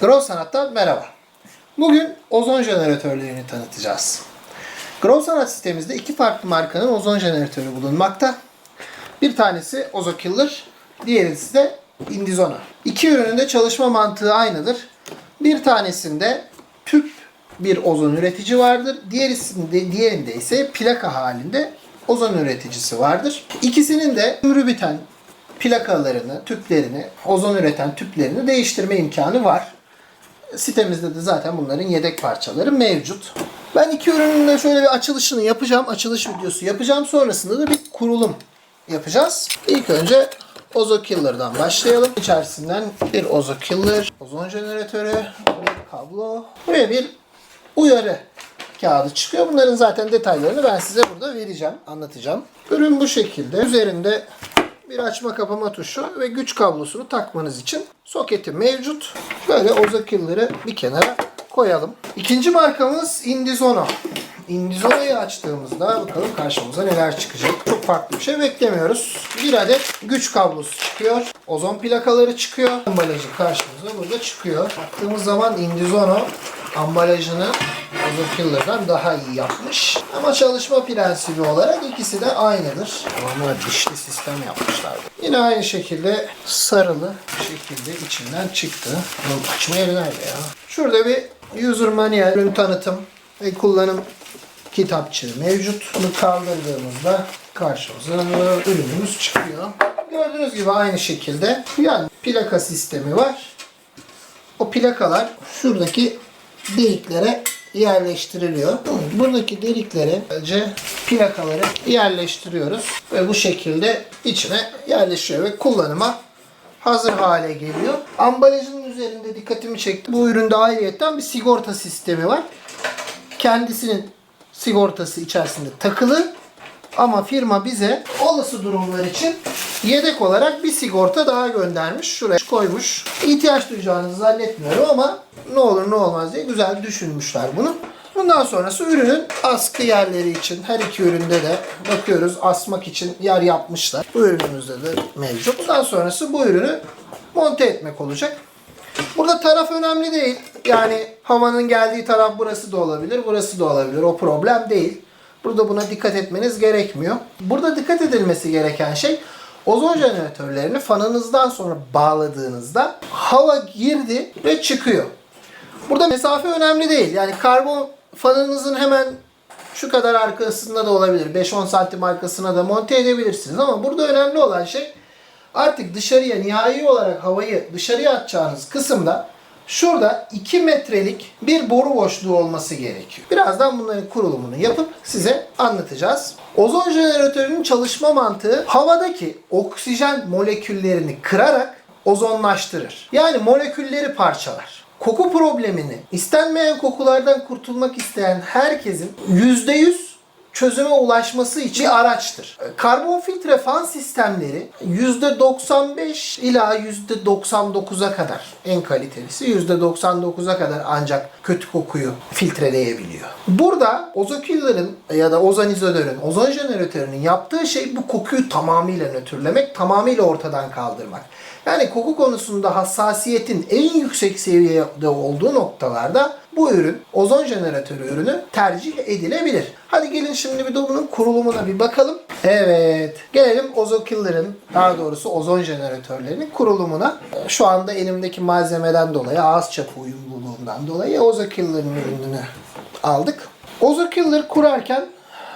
Grow Sanat'tan merhaba. Bugün ozon jeneratörlerini tanıtacağız. Grow Sanat sitemizde iki farklı markanın ozon jeneratörü bulunmakta. Bir tanesi Ozokiller, diğerisi de Indizona. İki ürünün de çalışma mantığı aynıdır. Bir tanesinde tüp bir ozon üretici vardır. Diğerisinde, diğerinde ise plaka halinde ozon üreticisi vardır. İkisinin de ömrü biten plakalarını, tüplerini, ozon üreten tüplerini değiştirme imkanı var. Sitemizde de zaten bunların yedek parçaları mevcut. Ben iki ürünün de şöyle bir açılışını yapacağım. Açılış videosu yapacağım. Sonrasında da bir kurulum yapacağız. İlk önce Ozokiller'dan başlayalım. İçerisinden bir Ozokiller, ozon jeneratörü, bir kablo ve bir uyarı kağıdı çıkıyor. Bunların zaten detaylarını ben size burada vereceğim, anlatacağım. Ürün bu şekilde. Üzerinde bir açma kapama tuşu ve güç kablosunu takmanız için soketi mevcut. Böyle Ozokiller'ı bir kenara koyalım. İkinci markamız Indizono. Indizona'yı açtığımızda bakalım karşımıza neler çıkacak. Çok farklı bir şey beklemiyoruz. Bir adet güç kablosu çıkıyor. Ozon plakaları çıkıyor. Ambalajı karşımıza burada çıkıyor. Baktığımız zaman Indizono ambalajını Ozokiller'dan daha iyi yapmış. Ama çalışma prensibi olarak ikisi de aynıdır. Ama dişli sistem yapmışlar. Yine aynı şekilde sarılı şekilde içinden çıktı. Bunun açma yeri nerede ya? Şurada bir user manual, ürün tanıtım ve kullanım kitapçığı mevcut. Bunu kaldırdığımızda karşımıza ürünümüz çıkıyor. Gördüğünüz gibi aynı şekilde yani plaka sistemi var. O plakalar şuradaki deliklere yerleştiriliyor. Buradaki deliklere önce plakaları yerleştiriyoruz ve bu şekilde içine yerleşiyor ve kullanıma hazır hale geliyor. Ambalajın üzerinde dikkatimi çekti. Bu üründe ayrıyetten bir sigorta sistemi var. Kendisinin sigortası içerisinde takılı ama firma bize olası durumlar için yedek olarak bir sigorta daha göndermiş. Şuraya koymuş. İhtiyaç duyacağınızı zannetmiyorum ama ne olur ne olmaz diye güzel düşünmüşler bunu. Bundan sonrası ürünün askı yerleri için her iki üründe de bakıyoruz asmak için yer yapmışlar. Bu ürünümüzde de mevcut. Bundan sonrası bu ürünü monte etmek olacak. Burada taraf önemli değil. Yani havanın geldiği taraf burası da olabilir, burası da olabilir. O problem değil. Burada buna dikkat etmeniz gerekmiyor. Burada dikkat edilmesi gereken şey ozon jeneratörlerini fanınızdan sonra bağladığınızda hava girdi ve çıkıyor. Burada mesafe önemli değil. Yani karbon fanınızın hemen şu kadar arkasında da olabilir. 5-10 santim arkasına da monte edebilirsiniz. Ama burada önemli olan şey artık dışarıya nihai olarak havayı dışarıya atacağınız kısımda şurada 2 metrelik bir boru boşluğu olması gerekiyor. Birazdan bunların kurulumunu yapıp size anlatacağız. Ozon jeneratörünün çalışma mantığı havadaki oksijen moleküllerini kırarak ozonlaştırır. Yani molekülleri parçalar. Koku problemini, istenmeyen kokulardan kurtulmak isteyen herkesin %100 çözüme ulaşması için bir araçtır. Karbon filtre fan sistemleri %95 ila %99'a kadar en kalitelisi %99'a kadar ancak kötü kokuyu filtreleyebiliyor. Burada ozokiller'ın ya da ozonizolörün, ozon jeneratörünün yaptığı şey bu kokuyu tamamıyla nötrlemek, tamamıyla ortadan kaldırmak. Yani koku konusunda hassasiyetin en yüksek seviyede olduğu noktalarda bu ürün, ozon jeneratörü ürünü tercih edilebilir. Hadi gelin şimdi bir de bunun kurulumuna bir bakalım. Evet, gelelim Ozokiller'ın, daha doğrusu ozon jeneratörlerinin kurulumuna. Şu anda elimdeki malzemeden dolayı, ağız çapı uyumluluğundan dolayı Ozokiller'ın ürününü aldık. Ozokiller kurarken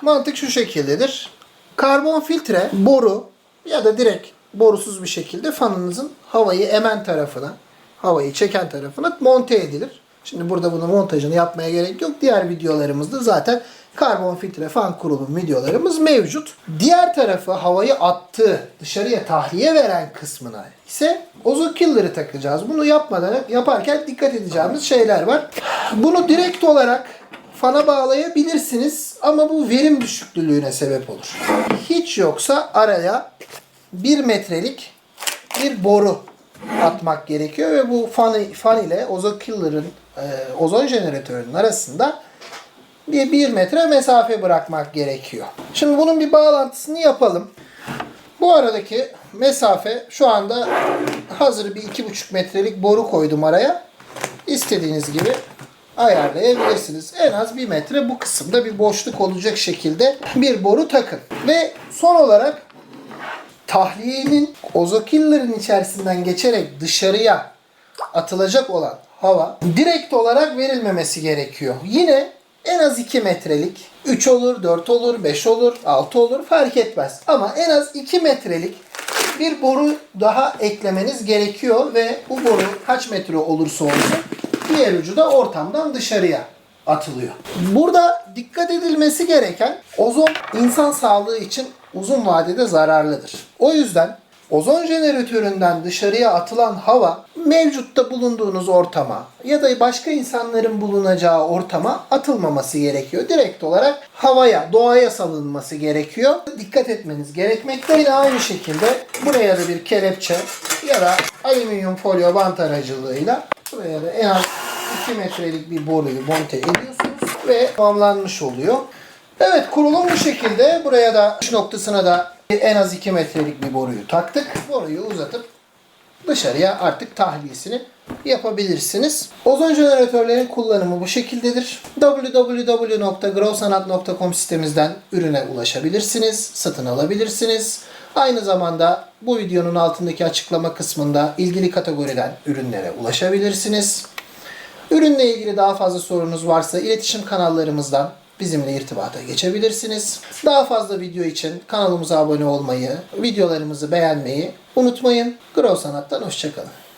mantık şu şekildedir. Karbon filtre, boru ya da direkt borusuz bir şekilde fanınızın havayı emen tarafına, havayı çeken tarafına monte edilir. Şimdi burada bunun montajını yapmaya gerek yok. Diğer videolarımızda zaten karbon filtre fan kurulum videolarımız mevcut. Diğer tarafı havayı attığı, dışarıya tahliye veren kısmına ise ozokiller'ı takacağız. Bunu yapmadan yaparken dikkat edeceğimiz şeyler var. Bunu direkt olarak fana bağlayabilirsiniz ama bu verim düşüklüğüne sebep olur. Hiç yoksa araya 1 metrelik bir boru atmak gerekiyor ve bu fan, fan ile ozokiller'ın e, ozon jeneratörünün arasında bir 1 metre mesafe bırakmak gerekiyor. Şimdi bunun bir bağlantısını yapalım. Bu aradaki mesafe şu anda hazır bir 2,5 metrelik boru koydum araya. istediğiniz gibi ayarlayabilirsiniz. En az bir metre bu kısımda bir boşluk olacak şekilde bir boru takın. Ve son olarak tahliyenin ozokillerin içerisinden geçerek dışarıya atılacak olan hava direkt olarak verilmemesi gerekiyor. Yine en az 2 metrelik 3 olur, 4 olur, 5 olur, 6 olur fark etmez. Ama en az 2 metrelik bir boru daha eklemeniz gerekiyor ve bu boru kaç metre olursa olsun diğer ucu da ortamdan dışarıya atılıyor. Burada dikkat edilmesi gereken ozon insan sağlığı için uzun vadede zararlıdır. O yüzden ozon jeneratöründen dışarıya atılan hava mevcutta bulunduğunuz ortama ya da başka insanların bulunacağı ortama atılmaması gerekiyor. Direkt olarak havaya, doğaya salınması gerekiyor. Dikkat etmeniz gerekmekte. Yine aynı şekilde buraya da bir kelepçe ya da alüminyum folyo bant aracılığıyla buraya da en az 2 metrelik bir boruyu monte ediyorsunuz ve tamamlanmış oluyor. Evet kurulum bu şekilde. Buraya da uç noktasına da en az 2 metrelik bir boruyu taktık. Boruyu uzatıp dışarıya artık tahliyesini yapabilirsiniz. Ozon jeneratörlerin kullanımı bu şekildedir. www.growsanat.com sitemizden ürüne ulaşabilirsiniz, satın alabilirsiniz. Aynı zamanda bu videonun altındaki açıklama kısmında ilgili kategoriden ürünlere ulaşabilirsiniz. Ürünle ilgili daha fazla sorunuz varsa iletişim kanallarımızdan bizimle irtibata geçebilirsiniz. Daha fazla video için kanalımıza abone olmayı, videolarımızı beğenmeyi unutmayın. Grow Sanat'tan hoşçakalın.